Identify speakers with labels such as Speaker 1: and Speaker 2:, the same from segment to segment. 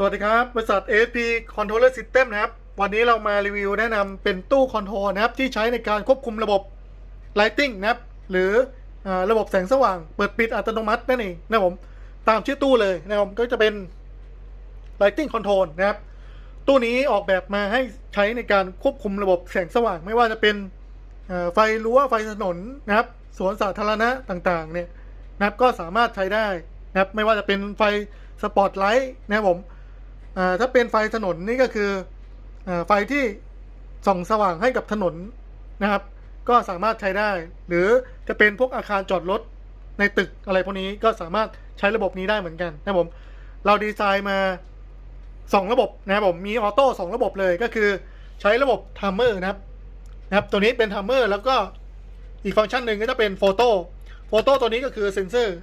Speaker 1: สวัสดีครับ บริษัท AP Controller System นะครับ วันนี้เรามารีวิวแนะนำเป็นตู้คอนโทรลนะครับ ที่ใช้ในการควบคุมระบบ Lighting นะครับ หรืออระบบแสงสว่าง เปิดปิดอัตโนมัตินั่นเองนะครับผม ตามชื่อตู้เลยนะครับผมก็จะเป็น Lighting Control นะครับ ตู้นี้ออกแบบมาให้ใช้ในการควบคุมระบบแสงสว่าง ไม่ว่าจะเป็นไฟรั้วไฟถนนนะครับ สวนสาธารณะต่างๆ เนี่ยนะครับก็สามารถใช้ได้นะครับ ไม่ว่าจะเป็นไฟสปอตไลท์นะครับผม ถ้าเป็นไฟถนนนี่ก็คืออไฟที่ส่องสว่างให้กับถนนนะครับ ก็สามารถใช้ได้ หรือจะเป็นพวกอาคารจอดรถในตึกอะไรพวกนี้ก็สามารถใช้ระบบนี้ได้เหมือนกันนะครับผมเราดีไซน์มาสองระบบนะครับผมมีออโต้สองระบบเลยก็คือใช้ระบบไทม์เมอร์นะครับนะครับ ตัวนี้เป็นไทม์เมอร์แล้วก็อีกฟังก์ชันหนึ่งก็จะเป็นโฟโต้โฟโต้ตัวนี้ก็คือเซนเซอร์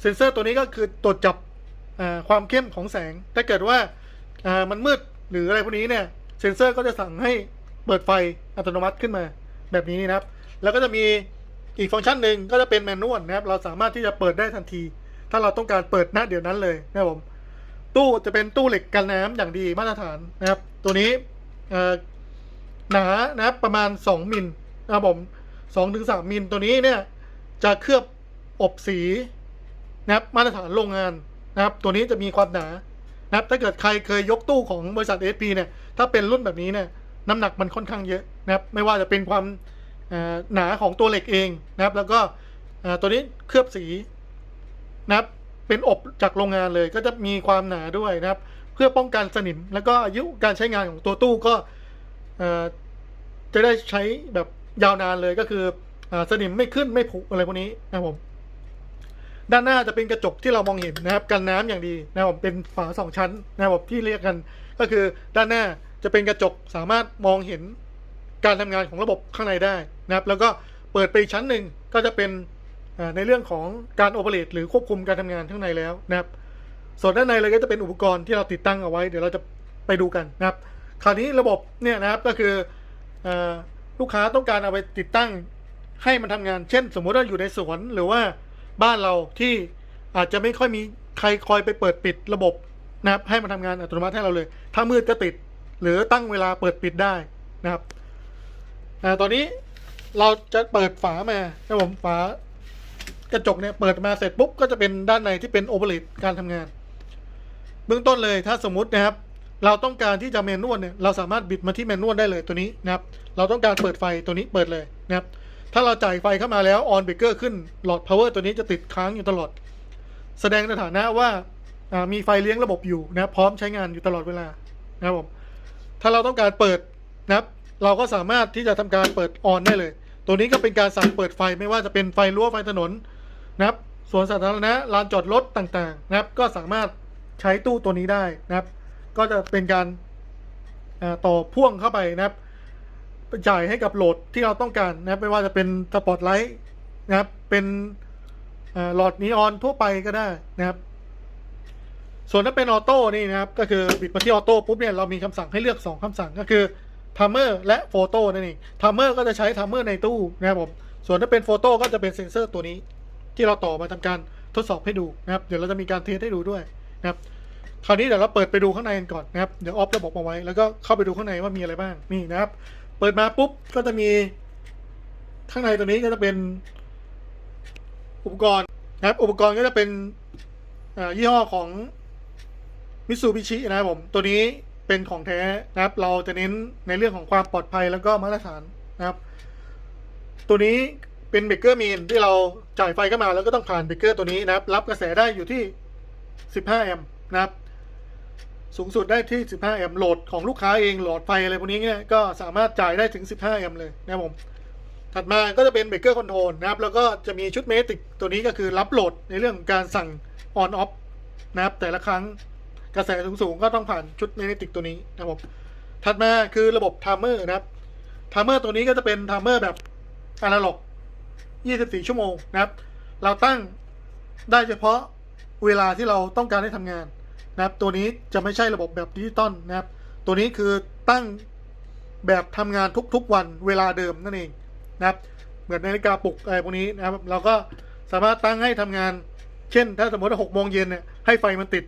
Speaker 1: เซนเซอร์ตัวนี้ก็คือตรวจจับ ความเข้มของแสง ถ้าเกิดว่ามันมืดหรืออะไรพวกนี้เนี่ยเซนเซอร์ก็จะสั่งให้เปิดไฟอัตโนมัติขึ้นมาแบบนี้นะครับ แล้วก็จะมีอีกฟังก์ชันหนึ่งก็จะเป็นแมนนวลนะครับ เราสามารถที่จะเปิดได้ทันที ถ้าเราต้องการเปิดณเดี๋ยวนั้นเลยนะครับผม ตู้จะเป็นตู้เหล็กกันน้ำอย่างดีมาตรฐานนะครับ ตัวนี้หนานะครับประมาณ 2มิลนะครับผม2ถึง3มิลตัวนี้เนี่ยจะเคลือบอบสีนะครับมาตรฐานโรงงาน นะครับตัวนี้จะมีความหนานะครับถ้าเกิดใครเคยยกตู้ของบริษัท SP เนี่ยถ้าเป็นรุ่นแบบนี้เนี่ยน้ำหนักมันค่อนข้างเยอะนะครับไม่ว่าจะเป็นความหนาของตัวเหล็กเองนะครับแล้วก็ตัวนี้เคลือบสีนะครับเป็นอบจากโรงงานเลยก็จะมีความหนาด้วยนะครับ เพื่อป้องกันสนิม แล้วก็อายุการใช้งานของตัวตู้ก็จะได้ใช้แบบยาวนานเลยก็คือสนิมไม่ขึ้นไม่ผุอะไรพวกนี้นะครับผม ด้านหน้าจะเป็นกระจกที่เรามองเห็นนะครับกันน้ำอย่างดีนะครับผมเป็นฝาสองชั้นนะครับผมที่เรียกกัน ก็คือด้านหน้าจะเป็นกระจกสามารถมองเห็นการทำงานของระบบข้างในได้นะครับ แล้วก็เปิดไปชั้นหนึ่งก็จะเป็นในเรื่องของการโอเปเรตหรือควบคุมการทำงานข้างในแล้วนะครับ ส่วนด้านในเลยก็จะเป็นอุปกรณ์ที่เราติดตั้งเอาไว้ เดี๋ยวเราจะไปดูกันนะครับ คราวนี้ระบบเนี่ยนะครับก็คืออลูกค้าต้องการเอาไปติดตั้งให้มันทำงาน เช่น สมมุติว่าอยู่ในสวนหรือว่า บ้านเราที่อาจจะไม่ค่อยมีใครคอยไปเปิดปิดระบบนะครับให้มันทำงานอัตโนมัติให้เราเลย ถ้ามืดก็ติด หรือตั้งเวลาเปิดปิดได้นะครับอตอนนี้เราจะเปิดฝามาครับผมฝากระจกเนี่ยเปิดมาเสร็จปุ๊บก็จะเป็นด้านในที่เป็นโอเปอเรตการทำงาน เบื้องต้นเลยถ้าสมมุตินะครับ เราต้องการที่จะเมนนวลเนี่ยเราสามารถบิดมาที่เมนนวลได้เลยตัวนี้นะครับ เราต้องการเปิดไฟตัวนี้เปิดเลยนะครับ ถ้าเราจ่ายไฟเข้ามาแล้วออนเบรกเกอร์ขึ้นหลอดพาวเวอร์ตัวนี้จะติดค้างอยู่ตลอด แสดงสถานะว่ามีไฟเลี้ยงระบบอยู่นะพร้อมใช้งานอยู่ตลอดเวลานะครับผมถ้าเราต้องการเปิดนะครับ เราก็สามารถที่จะทำการเปิดออนได้เลย ตัวนี้ก็เป็นการสั่งเปิดไฟไม่ว่าจะเป็นไฟรั้วไฟถนนนะครับสวนสาธารณะลานจอดรถต่างๆ นะครับ ก็สามารถใช้ตู้ตัวนี้ได้นะครับ ก็จะเป็นการต่อพ่วงเข้าไปนะครับ จ่ายให้กับโหลดที่เราต้องการนะครับไม่ว่าจะเป็นสปอตไลท์นะครับ เป็นหลอดนีออนทั่วไปก็ได้นะครับ ส่วนถ้าเป็นออโต้นี่นะครับ ก็คือบิดมาที่ออโต้ปุ๊บเนี่ยเรามีคำสั่งให้เลือก 2คำสั่งก็คือทัมเมอร์และโฟโต้นั่นเองทัมเมอร์ก็จะใช้ทัมเมอร์ในตู้นะครับผมส่วนถ้าเป็นโฟโต้ก็จะเป็นเซ็นเซอร์ตัวนี้ ที่เราต่อมาทำการทดสอบให้ดูนะครับ เดี๋ยวเราจะมีการเทสให้ดูด้วยนะครับคราวนี้เดี๋ยวเราเปิดไปดูข้างในกันก่อนนะครับ เดี๋ยวออฟระบบมาไว้ แล้วก็เข้าไปดูข้างในว่ามีอะไรบ้าง นี่นะครับ เปิดมาปุ๊บก็จะมีข้างในตัวนี้ก็จะเป็น อุปกรณ์นะครับ อุปกรณ์ก็จะเป็นยี่ห้อของมิ t ซูบิชินะครับผม ตัวนี้เป็นของแท้นะครับ เราจะเน้นในเรื่องของความปลอดภัยแล้วก็มาตรฐานนะครับ ตัวนี้เป็นเบเกอร์มีนที่เราจ่ายไฟเข้ามาแล้วก็ต้องผ่านเบเกอร์ตัวนี้นะครับ รับกระแสได้อยู่ที่ 15 แอมป์นะครับ สูงสุดได้ที่ 15 แอมป์โหลดของลูกค้าเองโหลดไฟอะไรพวกนี้เนี่ยก็สามารถจ่ายได้ถึง 15 แอมป์เลยนะครับผม ถัดมาก็จะเป็นเบรกเกอร์คอนโทรลนะครับ แล้วก็จะมีชุดเมติกตัวนี้ก็คือรับโหลดในเรื่องของการสั่งออนออฟนะครับแต่ละครั้งกระแสสูงๆก็ต้องผ่านชุดเมติกตัวนี้นะครับผม ถัดมาคือระบบไทม์เมอร์นะครับไทม์เมอร์ตัวนี้ก็จะเป็นไทม์เมอร์แบบอนาล็อก 24 ชั่วโมงนะครับ เราตั้งได้เฉพาะเวลาที่เราต้องการให้ทำงาน นะครับตัวนี้จะไม่ใช่ระบบแบบดิจิตอลนะครับ ตัวนี้คือตั้งแบบทำงานทุกๆวันเวลาเดิมนั่นเองนะครับ เหมือนนาฬิกาปลุกอะไรพวกนี้นะครับ เราก็สามารถตั้งให้ทำงาน เช่น ถ้าสมมติว่า6โมงเย็นเนี่ยให้ไฟมันติด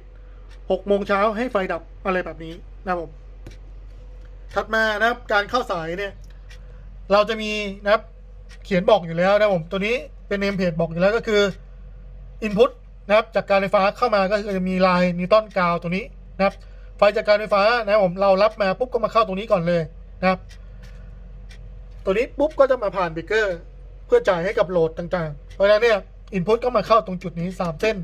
Speaker 1: หกโมงเช้าให้ไฟดับอะไรแบบนี้นะครับผมถัดมานะครับการเข้าสายเนี่ย เราจะมีนะครับเขียนบอกอยู่แล้วนะครับผมตัวนี้เป็นเนมเพจบอกอยู่แล้วก็คือ Input นะครับจากการไฟฟ้าเข้ามาก็คือจะมีลายนิวตันกาวตัวนี้นะครับไฟจากการไฟฟ้านะครับผมเรารับมาปุ๊บก็มาเข้าตรงนี้ก่อนเลยนะครับ ตัวนี้ปุ๊บก็จะมาผ่านเบรกเกอร์ เพื่อจ่ายให้กับโหลดต่างๆ เพราะฉะนั้นเนี่ยอินพุตก็มาเข้าตรงจุดนี้ 3 เส้น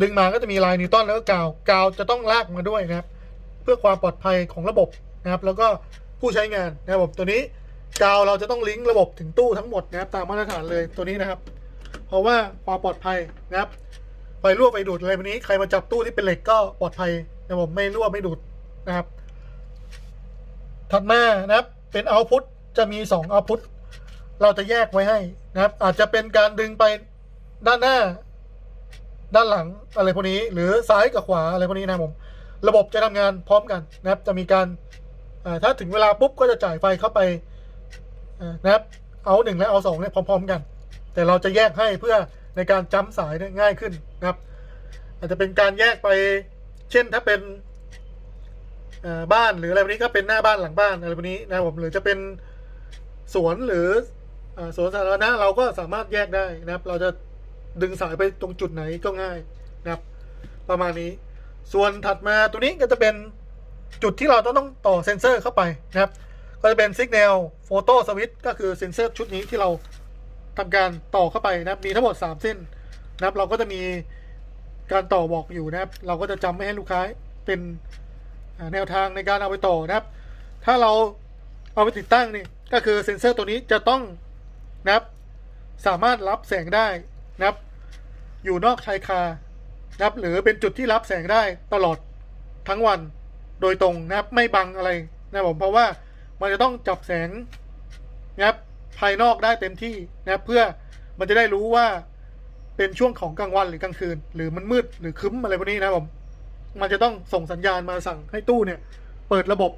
Speaker 1: ดึงมาก็จะมีลายนิวตันแล้วก็กาวกาวจะต้องลากมาด้วยนะครับ เพื่อความปลอดภัยของระบบนะครับ แล้วก็ผู้ใช้งานนะครับผมตัวนี้กาวเราจะต้องลิงก์ระบบถึงตู้ทั้งหมดนะครับตามมาตรฐานเลยตัวนี้นะครับ เพราะว่าความปลอดภัยนะครับ ฟรั่วไฟดูดอะไรแบบนี้ใครมาจับตู้ที่เป็นเหล็กก็ปลอดภัยนะผมไม่รั่วไม่ดูดนะครับ ถัดมานะครับเป็นเอาพุตจะมี2เอาพุตเราจะแยกไว้ให้นะครับ อาจจะเป็นการดึงไปด้านหน้า ด้านหลังอะไรพวกนี้ หรือซ้ายกับขวาอะไรพวกนี้นะผม ระบบจะทำงานพร้อมกันนะครับ จะมีการถ้าถึงเวลาปุ๊บก็จะจ่ายไฟเข้าไปนะครับเอาหนึ่งและเอาสองเนี่ยพร้อม ๆ กัน แต่เราจะแยกให้เพื่อ ในการจำสายง่ายขึ้นนะครับ อาจจะเป็นการแยกไป เช่นถ้าเป็นบ้านหรืออะไรพวกนี้ก็เป็นหน้าบ้านหลังบ้านอะไรพวกนี้นะครับผมหรือจะเป็นสวนหรืออสวนสาธารณะเราก็สามารถแยกได้นะครับ เราจะดึงสายไปตรงจุดไหนก็ง่ายนะครับ ประมาณนี้ ส่วนถัดมาตัวนี้ก็จะเป็นจุดที่เราต้องต้องต่อเซ็นเซอร์เข้าไปนะครับ ก็จะเป็น Signal Photo Switch ก็คือเซ็นเซอร์ชุดนี้ที่เรา ทำการต่อเข้าไปนะครับ มีทั้งหมด 3 เส้นนะครับ เราก็จะมีการต่อบอกอยู่นะครับ เราก็จะจำไม่ให้ลูกค้าเป็นแนวทางในการเอาไปต่อนะครับ ถ้าเราเอาไปติดตั้งนี่ก็คือเซ็นเซอร์ตัวนี้จะต้องนะครับ สามารถรับแสงได้นะครับ อยู่นอกชายคานะครับ หรือเป็นจุดที่รับแสงได้ตลอดทั้งวันโดยตรงนะครับ ไม่บังอะไรนะครับผมเพราะว่ามันจะต้องจับแสงนะครับ ภายนอกได้เต็มที่นะครับเพื่อมันจะได้รู้ว่าเป็นช่วงของกลางวันหรือกลางคืน หรือมันมืดหรือคึ้มอะไรพวกนี้นะผมมันจะต้องส่งสัญญาณมาสั่งให้ตู้เนี่ย เปิดระบบ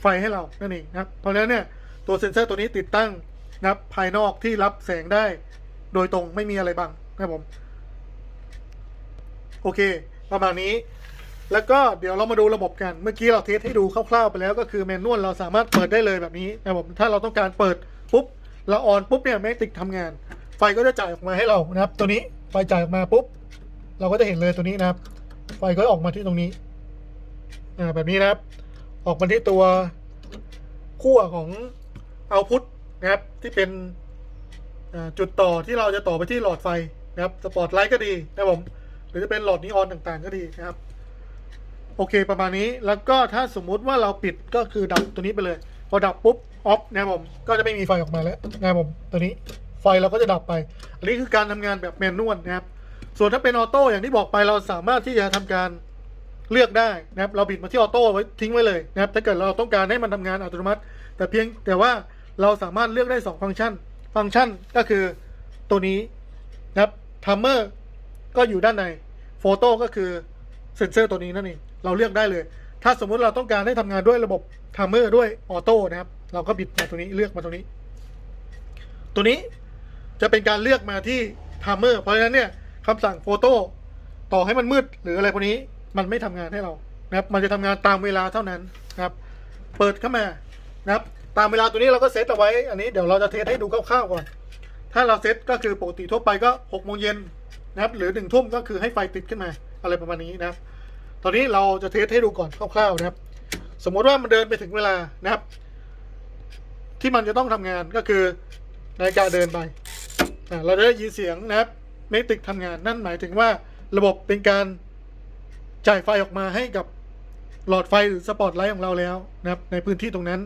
Speaker 1: ไฟให้เรานั่นเองนะครับเพราะฉะนั้นเนี่ยตัวเซ็นเซอร์ตัวนี้ติดตั้งนะครับภายนอกที่รับแสงได้ โดยตรงไม่มีอะไรบังนะครับผม โอเค ประมาณนี้ แล้วก็เดี๋ยวเรามาดูระบบกัน เมื่อกี้เราเทสให้ดูคร่าวๆไปแล้วก็คือแมนนวลเราสามารถเปิดได้เลยแบบนี้นะครับผมถ้าเราต้องการเปิดปุ๊บ เราออนปุ๊บเนี่ยแมกติกทำงาน ไฟก็จะจ่ายออกมาให้เรานะครับ ตัวนี้ไฟจ่ายออกมาปุ๊บ เราก็จะเห็นเลยตัวนี้นะครับ ไฟก็ออกมาที่ตรงนี้อ่าแบบนี้นะครับ ออกมาที่ตัวขั้วของเอาพุทนะครับที่เป็นอ่าจุดต่อที่เราจะต่อไปที่หลอดไฟนะครับสปอตไลท์ก็ดีนะผมหรือจะเป็นหลอดนีออนต่างๆ ก็ดีนะครับ โอเคประมาณนี้แล้วก็ถ้าสมมุติว่าเราปิดก็คือดับตัวนี้ไปเลย พอดับปุ๊บ ออฟนะครับผมก็จะไม่มีไฟออกมาแล้วนะครับผมตัวนี้ไฟเราก็จะดับไป อันนี้คือการทำงานแบบแมนนวลนะครับ ส่วนถ้าเป็นออโต้อย่างที่บอกไปเราสามารถที่จะทำการเลือกได้นะครับ เราบิดมาที่ออโต้ไว้ทิ้งไว้เลยนะครับถ้าเกิดเราต้องการให้มันทำงานอัตโนมัติ แต่เพียงแต่ว่าเราสามารถเลือกได้สองฟังก์ชัน ฟังก์ชันก็คือตัวนี้นะครับทัมเมอร์ก็อยู่ด้านในโฟโต้ก็คือเซนเซอร์ตัวนี้นั่นเองเราเลือกได้เลย ถ้าสมมุติเราต้องการให้ทำงานด้วยระบบทัมเมอร์ด้วยออโต้นะครับ เราก็บิดมาตรงนี้เลือกมาตรงนี้ ตัวนี้จะเป็นการเลือกมาที่ทัมเมอร์เพราะฉะนั้นเนี่ยคำสั่งโฟโต้ต่อให้มันมืดหรืออะไรพวกนี้มันไม่ทำงานให้เรานะครับ มันจะทำงานตามเวลาเท่านั้นนะครับ เปิดเข้ามานะครับ ตามเวลาตัวนี้เราก็เซตเอาไว้ อันนี้เดี๋ยวเราจะเทสให้ดูคร่าวๆก่อน ถ้าเราเซตก็คือปกติทั่วไปก็หกโมงเย็นนะครับ หรือหนึ่งทุ่มก็คือให้ไฟติดขึ้นมา อะไรประมาณนี้นะครับ ตอนนี้เราจะเทสให้ดูก่อนคร่าวๆนะครับ สมมติว่ามันเดินไปถึงเวลานะครับ ที่มันจะต้องทำงานก็คือนาฬิกาเดินไป เราจะได้ยินเสียงนะครับเมติกทำงานนั่นหมายถึงว่าระบบเป็นการจ่ายไฟออกมาให้กับหลอดไฟหรือสปอตไลท์ของเราแล้วนะครับ ในพื้นที่ตรงนั้น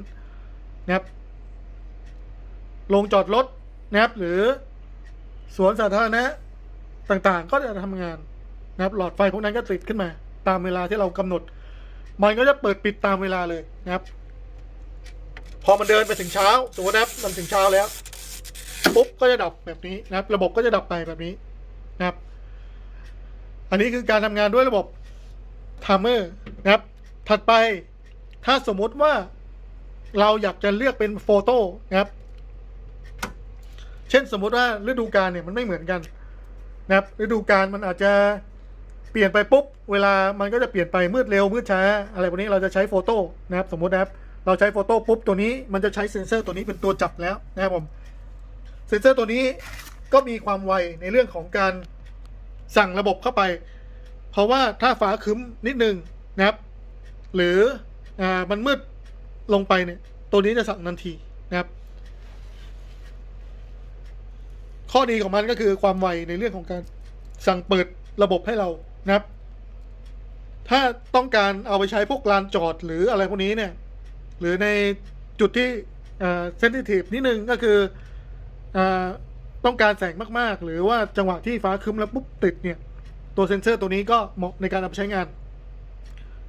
Speaker 1: นะครับลงจอดรถนะครับหรือ สวนสาธารณะต่างๆ ก็จะทำงานนะครับ หลอดไฟพวกนั้นก็ติดขึ้นมา ตามเวลาที่เรากำหนด มันก็จะเปิดปิดตามเวลาเลยนะครับ พอมันเดินไปถึงเช้าสมมตินะครับมันถึงเช้าแล้วปุ๊บก็จะดับแบบนี้นะครับ ระบบก็จะดับไปแบบนี้นะครับ อันนี้คือการทำงานด้วยระบบไทม์เมอร์นะครับ ถัดไปถ้าสมมุติว่าเราอยากจะเลือกเป็นโฟโต้นะครับ เช่นสมมุติว่าฤดูกาลเนี่ยมันไม่เหมือนกันนะครับ ฤดูกาลมันอาจจะเปลี่ยนไปปุ๊บ เวลามันก็จะเปลี่ยนไปมืดเร็วมืดช้า อะไรพวกนี้เราจะใช้โฟโต้นะครับ สมมตินะครับ เราใช้โฟโต้ปุ๊บตัวนี้มันจะใช้เซ็นเซอร์ตัวนี้เป็นตัวจับแล้วนะครับผมเซ็นเซอร์ตัวนี้ก็มีความไวในเรื่องของการสั่งระบบเข้าไป เพราะว่าถ้าฟ้าคึ้มนิดนึงนะครับ หรืออ่ามันมืดลงไปเนี่ยตัวนี้จะสั่งทันทีนะครับ ข้อดีของมันก็คือความไวในเรื่องของการสั่งเปิดระบบให้เรานะครับ ถ้าต้องการเอาไปใช้พวกลานจอดหรืออะไรพวกนี้เนี่ย หรือในจุดที่เซนซิทีฟนิดนึงก็คืออต้องการแสงมาก ๆ หรือว่าจังหวะที่ฟ้าคึ้มแล้วปุ๊บติดเนี่ย ตัวเซนเซอร์ตัวนี้ก็เหมาะในการเอาไปใช้งาน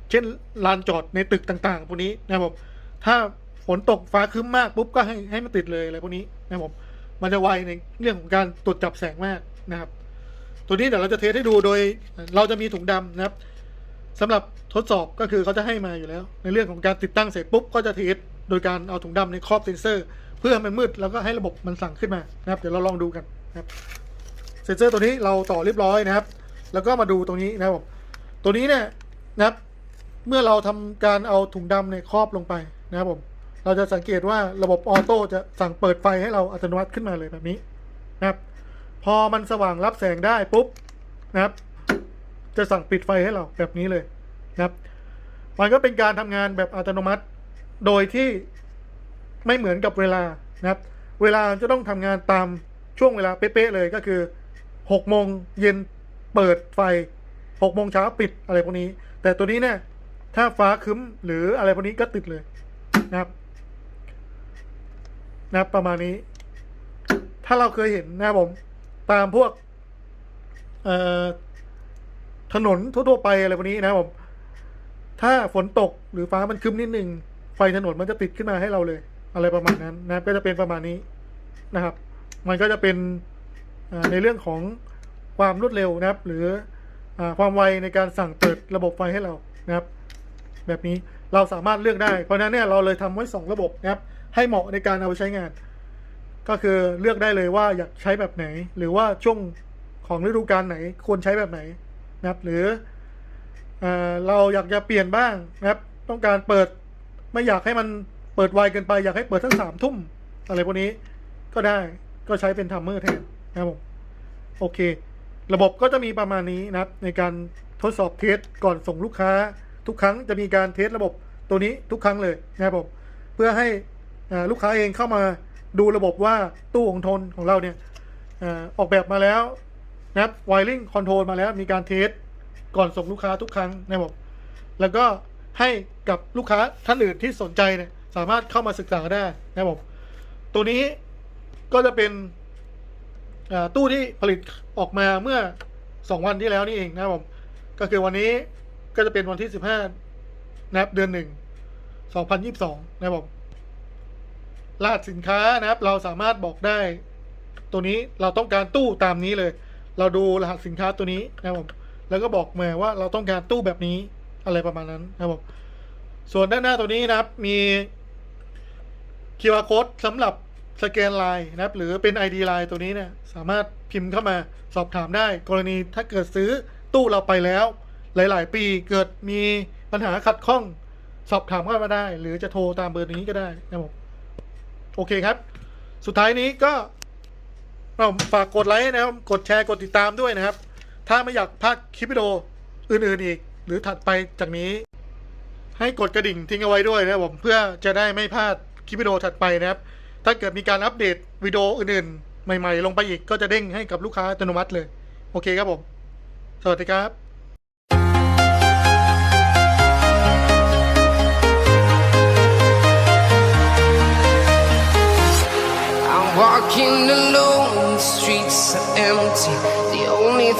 Speaker 1: เช่นลานจอดในตึกต่าง ๆ พวกนี้นะครับผมถ้าฝนตกฟ้าคึ้มมากปุ๊บก็ให้ให้มันติดเลยอะไรพวกนี้นะครับผมมันจะไวในเรื่องของการตรวจจับแสงมากนะครับ ตัวนี้เดี๋ยวเราจะเทสให้ดูโดยเราจะมีถุงดำนะครับ สำหรับทดสอบก็คือเขาจะให้มาอยู่แล้ว ในเรื่องของการติดตั้งเสร็จปุ๊บก็จะเทสโดยการเอาถุงดำในครอบเซนเซอร์ เพื่อให้มันมืดแล้วก็ให้ระบบมันสั่งขึ้นมานะครับ เดี๋ยวเราลองดูกันนะครับเซนเซอร์ตัวนี้เราต่อเรียบร้อยนะครับ แล้วก็มาดูตรงนี้นะครับผมตัวนี้เนี่ยนะครับ เมื่อเราทำการเอาถุงดำในครอบลงไปนะครับผมเราจะสังเกตว่าระบบออโต้จะสั่งเปิดไฟให้เราอัตโนมัติขึ้นมาเลยแบบนี้นะครับ พอมันสว่างรับแสงได้ปุ๊บนะครับ จะสั่งปิดไฟให้เราแบบนี้เลยนะครับมันก็เป็นการทำงานแบบอัตโนมัติ โดยที่ไม่เหมือนกับเวลานะครับ เวลาจะต้องทำงานตามช่วงเวลาเป๊ะๆเลยก็คือหกโมงเย็นเปิดไฟหกโมงเช้าปิดอะไรพวกนี้ แต่ตัวนี้เนี่ยถ้าฟ้าคึ้มหรืออะไรพวกนี้ก็ติดเลยนะครับนะครับประมาณนี้ ถ้าเราเคยเห็นนะครับผม ตามพวกเอ่อ ถนนทั่วๆไปอะไรพวกนี้นะครับผมถ้าฝนตกหรือฟ้ามันคึ้มนิดหนึ่งไฟถนนมันจะติดขึ้นมาให้เราเลย อะไรประมาณนั้นนะครับ ก็จะเป็นประมาณนี้นะครับ มันก็จะเป็นในเรื่องของความรวดเร็วนะครับ หรืออความไวในการสั่งเปิดระบบไฟให้เรานะครับ แบบนี้เราสามารถเลือกได้ เพราะนั้นเนี่ยเราเลยทำไว้สองระบบนะครับ ให้เหมาะในการเอาไปใช้งาน ก็คือเลือกได้เลยว่าอยากใช้แบบไหน หรือว่าช่วงของฤดูกาลไหนควรใช้แบบไหน นะครับหรือเอเราอยากจะเปลี่ยนบ้างนะครับ ต้องการเปิดไม่อยากให้มันเปิดไวเกินไปอยากให้เปิดทั้งสามทุ่มอะไรพวกนี้ก็ได้ก็ใช้เป็นทัมเมอร์แทนนะครับผมโอเค ระบบก็จะมีประมาณนี้นะครับ ในการทดสอบเทสก่อนส่งลูกค้า ทุกครั้งจะมีการเทสระบบตัวนี้ทุกครั้งเลยนะครับผมเพื่อให้ลูกค้าเองเข้ามาดูระบบว่าตู้ของทนของเราเนี่ยออกแบบมาแล้ว นะครับไวริงคอนโทรลมาแล้วมีการเทสก่อนส่งลูกค้าทุกครั้งนะครับผมแล้วก็ให้กับลูกค้าท่านอื่นที่สนใจเนี่ยสามารถเข้ามาศึกษาได้นะครับผมตัวนี้ก็จะเป็นตู้ที่ผลิตออกมาเมื่อสองวันที่แล้วนี่เองนะครับผมก็คือวันนี้ก็จะเป็นวันที่สิบห้านะครับเดือนหนึ่งสองพันยิบสองนะครับผมรหัสสินค้านะครับ เราสามารถบอกได้ ตัวนี้เราต้องการตู้ตามนี้เลย เราดูรหัสสินค้าตัวนี้นะครับผมแล้วก็บอกมาว่าเราต้องการตู้แบบนี้อะไรประมาณนั้นนะครับผมส่วนด้านหน้าตัวนี้นะครับมี QR code สำหรับสแกนไลน์นะครับ หรือเป็น ID ไลน์ตัวนี้เนี่ยสามารถพิมพ์เข้ามาสอบถามได้ กรณีถ้าเกิดซื้อตู้เราไปแล้ว หลาย ๆ ปีเกิดมีปัญหาขัดข้องสอบถามเข้ามาได้ หรือจะโทรตามเบอร์นี้ก็ได้นะครับโอเคครับ สุดท้ายนี้ก็ ฝากกดไลค์นะครับ กดแชร์กดติดตามด้วยนะครับ ถ้าไม่อยากพลาดคลิปวิดีโออื่นๆอีก หรือถัดไปจากนี้ ให้กดกระดิ่งทิ้งเอาไว้ด้วยนะครับผมเพื่อจะได้ไม่พลาดคลิปวิดีโอถัดไปนะครับ ถ้าเกิดมีการอัปเดตวิดีโออื่นๆ ใหม่ๆ ลงไปอีกก็จะเด้งให้กับลูกค้าอัตโนมัติเลย โอเคครับผม สวัสดีครับ